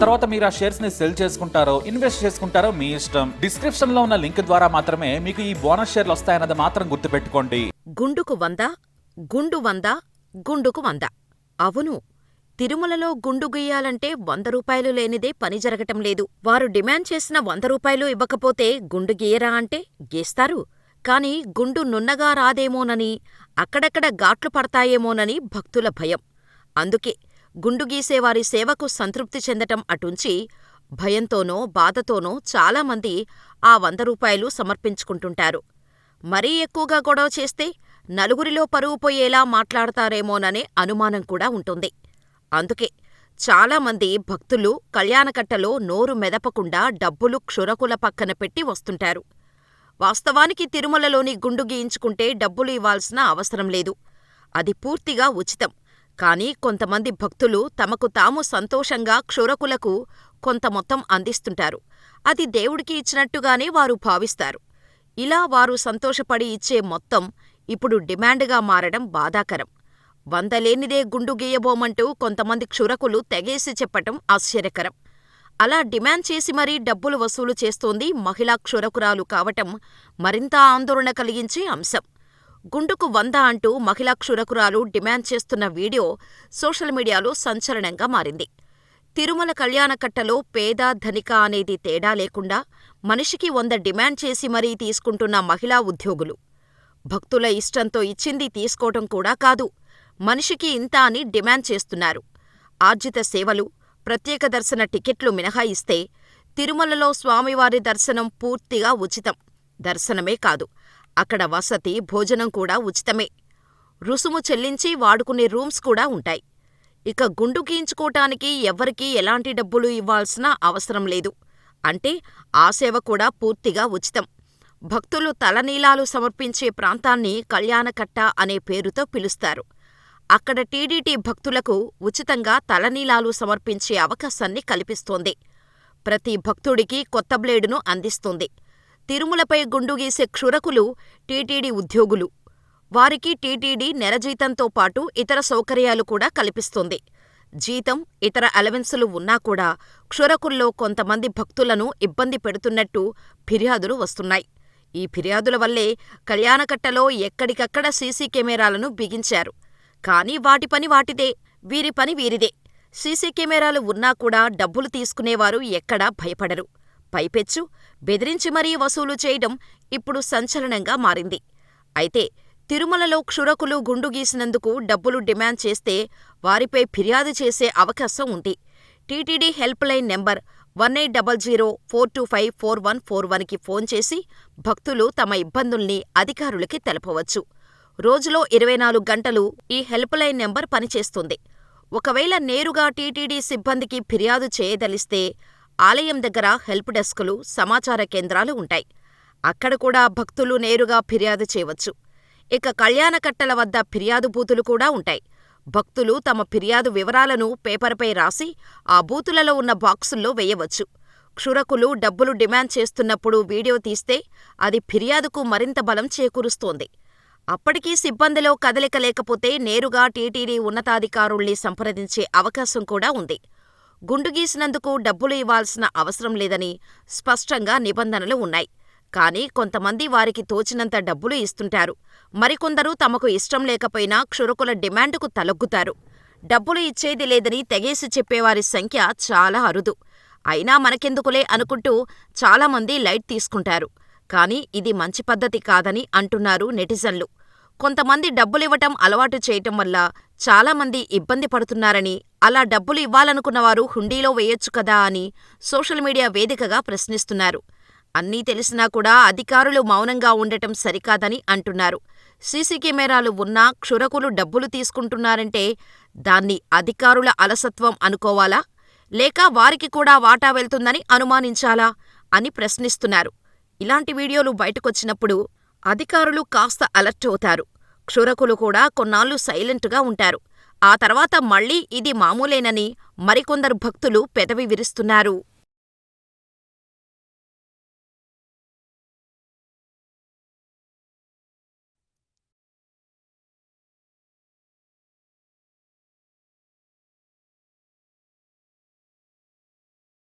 తర్వాత మీరు ఆ షేర్స్ని సెల్ చేసుకుంటారో ఇన్వెస్ట్ చేసుకుంటారో మీ ఇష్టం. డిస్క్రిప్షన్లో ఉన్న లింక్ ద్వారా మాత్రమే మీకు ఈ బోనస్ షేర్లు వస్తాయన్నది మాత్రం గుర్తుపెట్టుకోండి. గుండుకు వంద గుండు వంద గుండుకు వంద. అవును తిరుమలలో గుండు గీయాలంటే వంద రూపాయలు లేనిదే పని జరగటం లేదు. వారు డిమాండ్ చేసిన వంద రూపాయలు ఇవ్వకపోతే గుండు గీయరా అంటే గీస్తారు. కాని గుండు నున్నగా రాదేమోనని అక్కడక్కడ గాట్లు పడతాయేమోనని భక్తుల భయం. అందుకే గుండు గీసేవారి సేవకు సంతృప్తి చెందటం అటుంచి భయంతోనో బాధతోనో చాలామంది ఆ వంద రూపాయలు సమర్పించుకుంటుంటారు. మరీ ఎక్కువగా గొడవ చేస్తే నలుగురిలో పరువుపోయేలా మాట్లాడతారేమోననే అనుమానం కూడా ఉంటుంది. అందుకే చాలామంది భక్తులు కళ్యాణకట్టలో నోరు మెదపకుండా డబ్బులు క్షురకుల పక్కన పెట్టి వస్తుంటారు. వాస్తవానికి తిరుమలలోని గుండు గీయించుకుంటే డబ్బులు ఇవ్వాల్సిన అవసరం లేదు. అది పూర్తిగా ఉచితం. కానీ కొంతమంది భక్తులు తమకు తాము సంతోషంగా క్షురకులకు కొంత మొత్తం అందిస్తుంటారు. అది దేవుడికి ఇచ్చినట్టుగానే వారు భావిస్తారు. ఇలా వారు సంతోషపడి ఇచ్చే మొత్తం ఇప్పుడు డిమాండ్గా మారడం బాధాకరం. వందలేనిదే గుండు గీయబోమంటూ కొంతమంది క్షురకులు తెగేసి చెప్పటం ఆశ్చర్యకరం. అలా డిమాండ్ చేసి మరీ డబ్బులు వసూలు చేస్తోంది మహిళా క్షురకురాలు కావటం మరింత ఆందోళన కలిగించే అంశం. గుండుకు వంద అంటూ మహిళా క్షురకురాలు డిమాండ్ చేస్తున్న వీడియో సోషల్ మీడియాలో సంచలనంగా మారింది. తిరుమల కళ్యాణకట్టలో పేద ధనిక అనేది తేడా లేకుండా మనిషికి వంద డిమాండ్ చేసి మరీ తీసుకుంటున్న మహిళా ఉద్యోగులు. భక్తుల ఇష్టంతో ఇచ్చింది తీసుకోవటం కూడా కాదు మనిషికి ఇంత అని డిమాండ్ చేస్తున్నారు. ఆర్జిత సేవలు ప్రత్యేక దర్శన టికెట్లు మినహాయిస్తే తిరుమలలో స్వామివారి దర్శనం పూర్తిగా ఉచితం. దర్శనమే కాదు అక్కడ వసతి భోజనం కూడా ఉచితమే. రుసుము చెల్లించి వాడుకునే రూమ్స్ కూడా ఉంటాయి. ఇక గుండు గీయించుకోటానికి ఎవ్వరికీ ఎలాంటి డబ్బులు ఇవ్వాల్సిన అవసరం లేదు. అంటే ఆ సేవ కూడా పూర్తిగా ఉచితం. భక్తులు తలనీలాలు సమర్పించే ప్రాంతాన్ని కళ్యాణకట్ట అనే పేరుతో పిలుస్తారు. అక్కడ టీడీటీ భక్తులకు ఉచితంగా తలనీలాలు సమర్పించే అవకాశాన్ని కల్పిస్తోంది. ప్రతి భక్తుడికి కొత్త బ్లేడును అందిస్తుంది. తిరుమలపై గుండు గీసే క్షురకులు టీటీడీ ఉద్యోగులు. వారికి టీటీడీ నెల జీతంతో పాటు ఇతర సౌకర్యాలు కూడా కల్పిస్తుంది. జీతం ఇతర అలవెన్సులు ఉన్నా కూడా క్షురకుల్లో కొంతమంది భక్తులను ఇబ్బంది పెడుతున్నట్టు ఫిర్యాదులు వస్తున్నాయి. ఈ ఫిర్యాదుల వల్లే కళ్యాణకట్టలో ఎక్కడికక్కడ సీసీ కెమెరాలను బిగించారు. కానీ వాటి పని వాటిదే వీరి పని వీరిదే. సీసీ కెమెరాలు ఉన్నా కూడా డబ్బులు తీసుకునేవారు ఎక్కడా భయపడరు. పైపెచ్చు బెదిరించి మరీ వసూలు చేయడం ఇప్పుడు సంచలనంగా మారింది. అయితే తిరుమలలో క్షురకులు గుండు గీసినందుకు డబ్బులు డిమాండ్ చేస్తే వారిపై ఫిర్యాదు చేసే అవకాశం ఉంది. TTD help line number one eight double zero four two five four one four వన్కి ఫోన్ చేసి భక్తులు తమ ఇబ్బందుల్ని అధికారులకి తెలపవచ్చు. రోజులో ఇరవై నాలుగు గంటలు ఈ హెల్ప్ లైన్ నెంబర్ పనిచేస్తుంది. ఒకవేళ నేరుగా టీటీడీ సిబ్బందికి ఫిర్యాదు చేయదలిస్తే ఆలయం దగ్గర హెల్ప్ డెస్కులు సమాచార కేంద్రాలు ఉంటాయి. అక్కడ కూడా భక్తులు నేరుగా ఫిర్యాదు చేయవచ్చు. ఇక కళ్యాణకట్టల వద్ద ఫిర్యాదు బూతులు కూడా ఉంటాయి. భక్తులు తమ ఫిర్యాదు వివరాలను పేపర్పై రాసి ఆ బూతులలో ఉన్న బాక్సుల్లో వేయవచ్చు. క్షురకులు డబ్బులు డిమాండ్ చేస్తున్నప్పుడు వీడియో తీస్తే అది ఫిర్యాదుకు మరింత బలం చేకూరుస్తోంది. అప్పటికీ సిబ్బందిలో కదలిక లేకపోతే నేరుగా టీటీడీ ఉన్నతాధికారుల్ని సంప్రదించే అవకాశం కూడా ఉంది. గుండు గీసినందుకు డబ్బులు ఇవ్వాల్సిన అవసరం లేదని స్పష్టంగా నిబంధనలు ఉన్నాయి. కానీ కొంతమంది వారికి తోచినంత డబ్బులు ఇస్తుంటారు. మరికొందరు తమకు ఇష్టం లేకపోయినా క్షురకుల డిమాండుకు తలొగ్గుతారు. డబ్బులు ఇచ్చేది లేదని తెగేసి చెప్పేవారి సంఖ్య చాలా అరుదు. అయినా మనకెందుకులే అనుకుంటూ చాలామంది లైట్ తీసుకుంటారు. కానీ ఇది మంచి పద్ధతి కాదని అంటున్నారు నెటిజన్లు. కొంతమంది డబ్బులివ్వటం అలవాటు చేయటం వల్ల చాలామంది ఇబ్బంది పడుతున్నారని అలా డబ్బులు ఇవ్వాలనుకున్నవారు హుండీలో వేయొచ్చు కదా అని సోషల్ మీడియా వేదికగా ప్రశ్నిస్తున్నారు. అన్నీ తెలిసినా కూడా అధికారులు మౌనంగా ఉండటం సరికాదని అంటున్నారు. సీసీ కెమెరాలు ఉన్నా క్షురకులు డబ్బులు తీసుకుంటున్నారంటే దాన్ని అధికారుల అలసత్వం అనుకోవాలా? లేక వారికి కూడా వాటా వెళ్తుందని అనుమానించాలా? అని ప్రశ్నిస్తున్నారు. ఇలాంటి వీడియోలు బయటకొచ్చినప్పుడు అధికారులు కాస్త అలర్ట్ అవుతారు. క్షురకులు కూడా కొన్నాళ్ళు సైలెంటుగా ఉంటారు. ఆ తర్వాత మళ్ళీ ఇది మామూలేనని మరికొందరు భక్తులు పెదవి విరుస్తున్నారు.